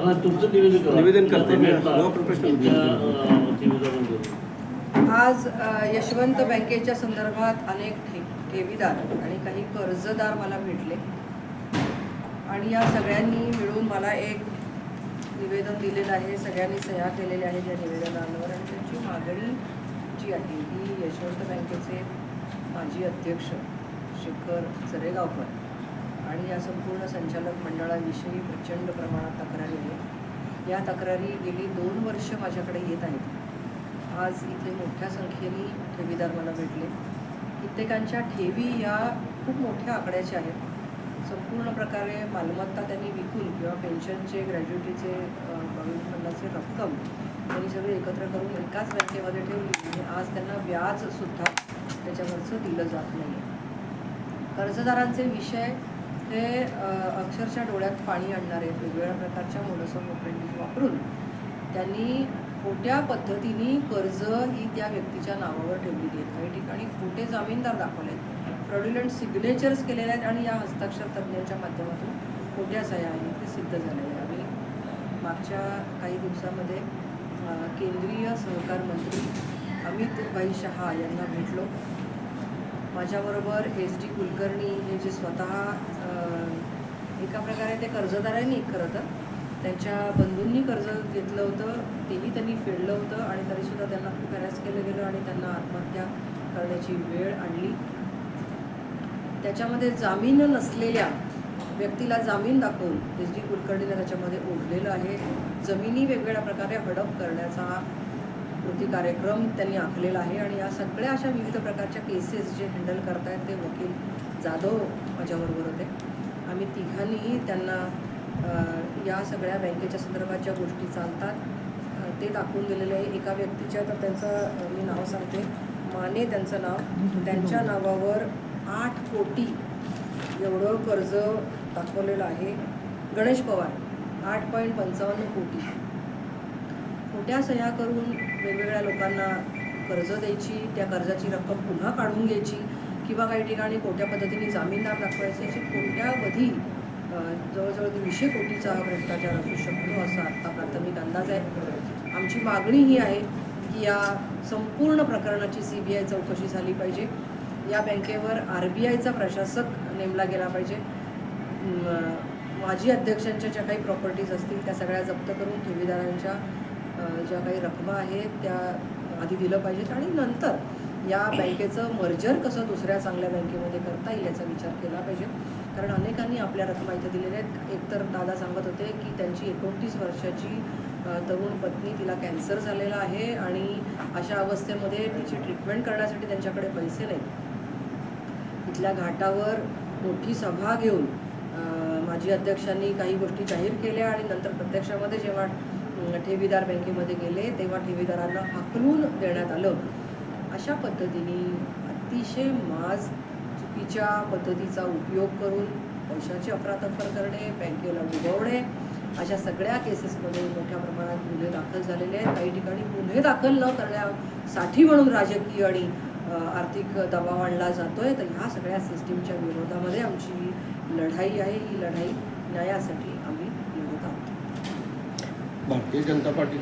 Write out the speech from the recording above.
तुमचं निवेदन करा. निवेदन करते. आज यशवंत बँकेच्या संदर्भात अनेक ठे ठेवीदार आणि काही कर्जदार मला भेटले. आणि या सगळ्यांनी मिळून मला एक निवेदन दिलेलं आहे. सगळ्यांनी सह्या केलेल्या आहेत या निवेदनांवर आणि त्यांची मागणी जी आहे ही यशवंत बँकेचे माजी अध्यक्ष शेखर चरेगावकर आणि या संपूर्ण संचालक मंडळाविषयी प्रचंड प्रमाणात तक्रारी आहेत. या तक्रारी गेली दोन वर्ष माझ्याकडे येत आहेत. आज इथे मोठ्या संख्येने ठेवीदार मला भेटले. कित्येकांच्या ठेवी या खूप मोठ्या आकड्याच्या आहेत. संपूर्ण प्रकारे मालमत्ता त्यांनी विकून किंवा पेन्शनचे ग्रॅज्युटीचे भविष्य रक्कम त्यांनी सगळे एकत्र करून एकाच बँकेमध्ये ठेवली आणि आज त्यांना व्याजसुद्धा त्याच्यावरचं दिलं जात नाही कर्जदारांचे विषय हे अक्षरशः डोळ्यात पाणी आणणारे आहेत वेगवेगळ्या प्रकारच्या मोडसम ऑपरेटिव्ह वापरून त्यांनी खोट्या पद्धतीने कर्ज ही त्या व्यक्तीच्या नावावर ठेवलेली आहेत. काही ठिकाणी खोटे जामीनदार दाखवले आहेत. फ्रॉड्युलंट सिग्नेचर्स केलेले आहेत आणि या हस्ताक्षर तज्ज्ञांच्या माध्यमातून खोट्या सह्या आहेत ते सिद्ध झालेले आहे आम्ही मागच्या काही दिवसामध्ये केंद्रीय सहकार मंत्री अमित भाई शहा यांना भेटलो. माझ्याबरोबर एस डी कुलकर्णी हे जे स्वतः एका प्रकारे ते कर्जदारांनी खरं तर त्यांच्या बंधूंनी कर्ज घेतलं होतं तेही त्यांनी फेडलं होतं आणि तरीसुद्धा त्यांना खूप हॅरॅस केलं गेलं आणि त्यांना आत्महत्या करण्याची वेळ आणली. त्याच्यामध्ये जामीन नसलेल्या व्यक्तीला जामीन दाखवून एस डी कुलकर्णीने त्याच्यामध्ये ओढलेलं आहे. जमिनी वेगवेगळ्या प्रकारे हडप करण्याचा कृती कार्यक्रम त्यांनी आखलेला आहे आणि या सगळ्या अशा विविध प्रकारच्या केसेस जे हँडल करतायत ते वकील जाधव माझ्याबरोबर होते. आम्ही तिघांनीही त्यांना या सगळ्या बँकेच्या संदर्भात ज्या गोष्टी चालतात. ते दाखवून दिलेले आहे. एका व्यक्तीच्या तर त्यांचं मी नाव सांगते. माने त्यांचं नाव. त्यांच्या नावावर आठ कोटी एवढं कर्ज दाखवलेलं आहे. गणेश पवार आठ पॉईंट पंचावन्न कोटी. खोट्या सह्या करून वेगवेगळ्या लोकांना कर्ज द्यायची त्या कर्जाची रक्कम पुन्हा काढून घ्यायची किंवा काही ठिकाणी खोट्या पद्धतीने जामीनदार दाखवायचे अशी कोट्यावधी जवळजवळ दीडशे कोटीचा हा भ्रष्टाचार असू शकतो असा आत्ता प्राथमिक अंदाज आहे. आमची मागणी ही आहे की या संपूर्ण प्रकरणाची सी बी आय चौकशी झाली पाहिजे. या बँकेवर आर बी आयचा प्रशासक नेमला गेला पाहिजे. माजी अध्यक्षांच्या ज्या काही प्रॉपर्टीज असतील त्या सगळ्या जप्त करून ठेवीदारांच्या ज्या काही रकमा आहेत त्या आधी दिलं पाहिजेत आणि नंतर या बँकेचं मर्जर कसं दुसऱ्या चांगल्या बँकेमध्ये करता येईल याचा विचार केला पाहिजे. कारण अनेकांनी आपल्या रकमा इथे दिलेल्या आहेत. एकतर दादा सांगत होते की त्यांची एकोणतीस वर्षाची तरुण पत्नी तिला कॅन्सर झालेला आहे आणि अशा अवस्थेमध्ये तिची ट्रीटमेंट करण्यासाठी त्यांच्याकडे पैसे नाहीत. इथल्या घाटावर मोठी सभा घेऊन माजी अध्यक्षांनी काही गोष्टी जाहीर केल्या आणि नंतर प्रत्यक्षामध्ये जेव्हा ठेवीदार बँकेमध्ये गेले तेव्हा ठेवीदारांना हाकलून देण्यात आलं. अशा पद्धतीने अतिशय माज चुकीच्या पद्धतीचा उपयोग करून पैशाची अफरातफर करणे बँकेला उगवणे अशा सगळ्या केसेसमध्ये मोठ्या प्रमाणात गुन्हे दाखल झालेले आहेत. काही ठिकाणी गुन्हे दाखल न करण्यासाठी म्हणून राजकीय आणि आर्थिक दबाव आणला आहे तर ह्या सगळ्या सिस्टीमच्या विरोधामध्ये आमची लढाई आहे. ही लढाई न्यायासाठी आम्ही भारतीय जनता पार्टी